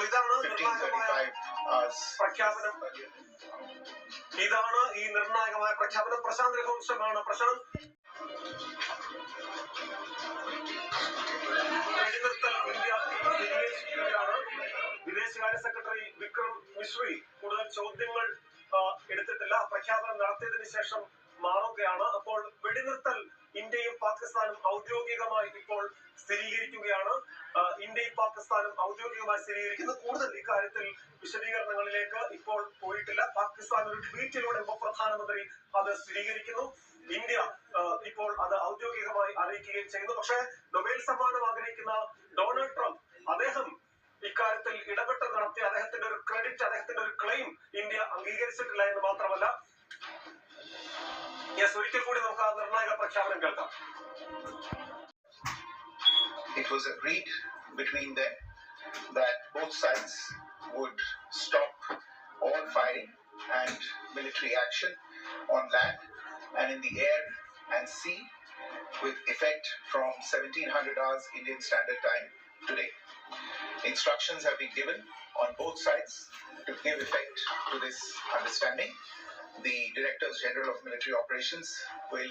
അപ്പോൾ ഇതാണ് നിർണായകമായ 1535 hours. പ്രഖ്യാപനം. ഇതാണ് ഈ നിർണായകമായ പ്രഖ്യാപനം. പ്രശാന്ത് രഘുവംശമാണ് പ്രശാന്ത്. വെടിനിർത്തൽ വിദേശകാര്യ സെക്രട്ടറി വിക്രം മിശ്രി കൂടുതൽ ചോദ്യങ്ങൾ എടുത്തിട്ടില്ല. പ്രഖ്യാപനം നടത്തിയതിനു ശേഷം മാറുകയാണ്. അപ്പോൾ വെടിനിർത്തൽ ഇന്ത്യയും പാകിസ്ഥാനും ഔദ്യോഗികമായി ഇപ്പോൾ സ്ഥിരീകരിക്കുകയാണ്. ഇന്ത്യയും പാകിസ്ഥാനും ഔദ്യോഗികമായി സ്ഥിരീകരിക്കുന്നു. കൂടുതൽ ഇക്കാര്യത്തിൽ വിശദീകരണങ്ങളിലേക്ക് ഇപ്പോൾ പോയിട്ടില്ല. പാകിസ്ഥാൻ ഒരു ട്വീറ്റിലൂടെ ഉപപ്രധാനമന്ത്രി അത് സ്ഥിരീകരിക്കുന്നു. ഇന്ത്യ ഇപ്പോൾ അത് ഔദ്യോഗികമായി അറിയിക്കുകയും ചെയ്യുന്നു. പക്ഷേ നൊബേൽ സമ്മാനം ആഗ്രഹിക്കുന്ന ഡൊണാൾഡ് ട്രംപ് അദ്ദേഹം ഇക്കാര്യത്തിൽ ഇടപെട്ട് നടത്തിയ അദ്ദേഹത്തിന്റെ ഒരു ക്രെഡിറ്റ് അദ്ദേഹത്തിന്റെ ഒരു ക്ലെയിം ഇന്ത്യ അംഗീകരിച്ചിട്ടില്ല എന്ന് മാത്രമല്ല. യെസ് ഒരിക്കൽ കൂടി നമുക്ക് ആ It was agreed between them that both sides would stop all firing and military action on land and in the air and sea with effect from 1700 hours Indian Standard Time today. Instructions have been given on both sides to give effect to this understanding. The Directors General of Military Operations will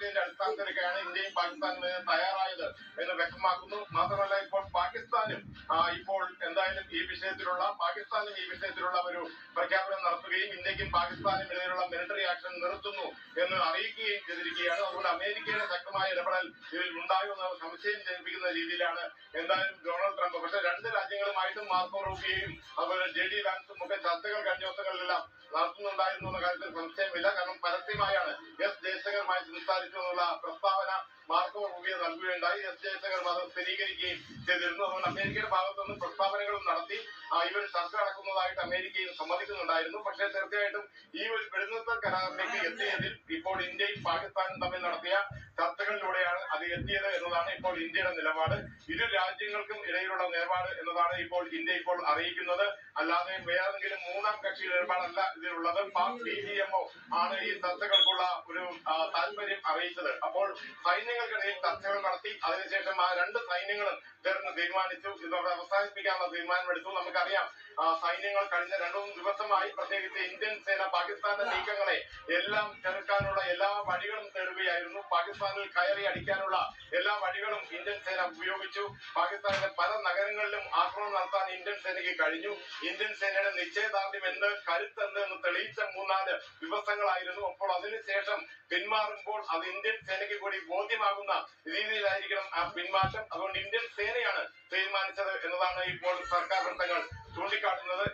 ഇതിന്റെ അടിസ്ഥാനത്തിലൊക്കെയാണ് ഇന്ത്യയും പാകിസ്ഥാനും തയ്യാറായത് എന്ന് വ്യക്തമാക്കുന്നു. മാത്രമല്ല ഇപ്പോൾ പാകിസ്ഥാനും ഇപ്പോൾ എന്തായാലും ഈ വിഷയത്തിലുള്ള പാകിസ്ഥാനും ഈ വിഷയത്തിലുള്ള ഒരു പ്രഖ്യാപനം നടത്തുകയും ഇന്ത്യക്കും പാകിസ്ഥാനും ഇടയിലുള്ള മിലിറ്ററി ആക്ഷൻ നിർത്തുന്നു എന്ന് അറിയിക്കുകയും ചെയ്തിരിക്കുകയാണ്. അതുകൊണ്ട് അമേരിക്കയുടെ ശക്തമായ ഇടപെടൽ ഇതിൽ ഉണ്ടായോ ഉണ്ടാകുമെന്ന സംശയം ജനിപ്പിക്കുന്ന രീതിയിലാണ് എന്തായാലും ഡൊണാൾഡ് ട്രംപ്. പക്ഷെ രണ്ട് രാജ്യങ്ങളുമായിട്ടും മാർക്കോ റൂബിയും അതുപോലെ ജെ ഡി വാൻസും ഒക്കെ ചർച്ചകൾ കഴിഞ്ഞ ദിവസങ്ങളിലെല്ലാം നടത്തുന്നുണ്ടായിരുന്നു എന്ന കാര്യത്തിൽ സംശയമില്ല. കാരണം പരസ്യമായാണ് എസ് ജയശങ്കറുമായി പ്രസ്താവന മാർക്കോ റൂബിയോ നൽകുകയുണ്ടായി. എസ് ജയശങ്കർ അത് സ്ഥിരീകരിക്കുകയും ചെയ്തിരുന്നു. അതുകൊണ്ട് അമേരിക്കയുടെ ഭാഗത്തുനിന്ന് പ്രസ്താവനകളും നടത്തി ഇവർ ചർച്ച നടക്കുന്നതായിട്ട് അമേരിക്കയും സമ്മതിക്കുന്നുണ്ടായിരുന്നു. പക്ഷേ തീർച്ചയായിട്ടും ഈ ഒരു വെടിനിർത്തൽ കരാറിലേക്ക് എത്തിയതിൽ ഇപ്പോൾ ഇന്ത്യയും പാകിസ്ഥാനും തമ്മിൽ നടത്തിയ അത് എത്തിയത് എന്നതാണ് ഇപ്പോൾ ഇന്ത്യയുടെ നിലപാട്. ഇരു രാജ്യങ്ങൾക്കും ഇടയിലുള്ള നിലപാട് എന്നതാണ് ഇപ്പോൾ ഇന്ത്യ ഇപ്പോൾ അറിയിക്കുന്നത്. അല്ലാതെ വേറെന്തെങ്കിലും മൂന്നാം കക്ഷി നിലപാടല്ല ഇതിലുള്ളത്. പാക് ഡി ജി എംഒ ആണ് ഈ ചർച്ചകൾക്കുള്ള ഒരു താല്പര്യം അറിയിച്ചത്. അപ്പോൾ സൈന്യങ്ങൾക്കിടയിൽ ചർച്ചകൾ നടത്തി അതിനുശേഷം ആ രണ്ട് സൈന്യങ്ങളും ചേർന്ന് തീരുമാനിച്ചു. ഇതോടെ അവസാനിപ്പിക്കാനുള്ള തീരുമാനമെടുത്തു. നമുക്കറിയാം സൈന്യങ്ങൾ കഴിഞ്ഞ രണ്ടു ദിവസമായി പ്രത്യേകിച്ച് ഇന്ത്യൻ പാകിസ്ഥാന്റെ നീക്കങ്ങളെ എല്ലാം ചെറുക്കാനുള്ള എല്ലാ വഴികളും തേടുകയായിരുന്നു. പാകിസ്ഥാനിൽ കയറി അടിക്കാനുള്ള എല്ലാ വഴികളും ഇന്ത്യൻ സേന ഉപയോഗിച്ചു. പാകിസ്ഥാനിലെ പല നഗരങ്ങളിലും ആക്രമണം നടത്താൻ ഇന്ത്യൻ സേനയ്ക്ക് കഴിഞ്ഞു. ഇന്ത്യൻ സേനയുടെ നിശ്ചയദാർഢ്യം എന്ത് കരുത്തെന്ത് എന്ന് തെളിയിച്ച മൂന്നാൽ ദിവസങ്ങളായിരുന്നു. അപ്പോൾ അതിനുശേഷം പിന്മാറുമ്പോൾ അത് ഇന്ത്യൻ സേനയ്ക്ക് കൂടി ബോധ്യമാകുന്ന രീതിയിലായിരിക്കണം ആ പിന്മാറ്റം. അതുകൊണ്ട് ഇന്ത്യൻ സേനയാണ് തീരുമാനിച്ചത് എന്നതാണ് ഇപ്പോൾ സർക്കാർ വൃത്തങ്ങൾ ചൂണ്ടിക്കാട്ടുന്നത്.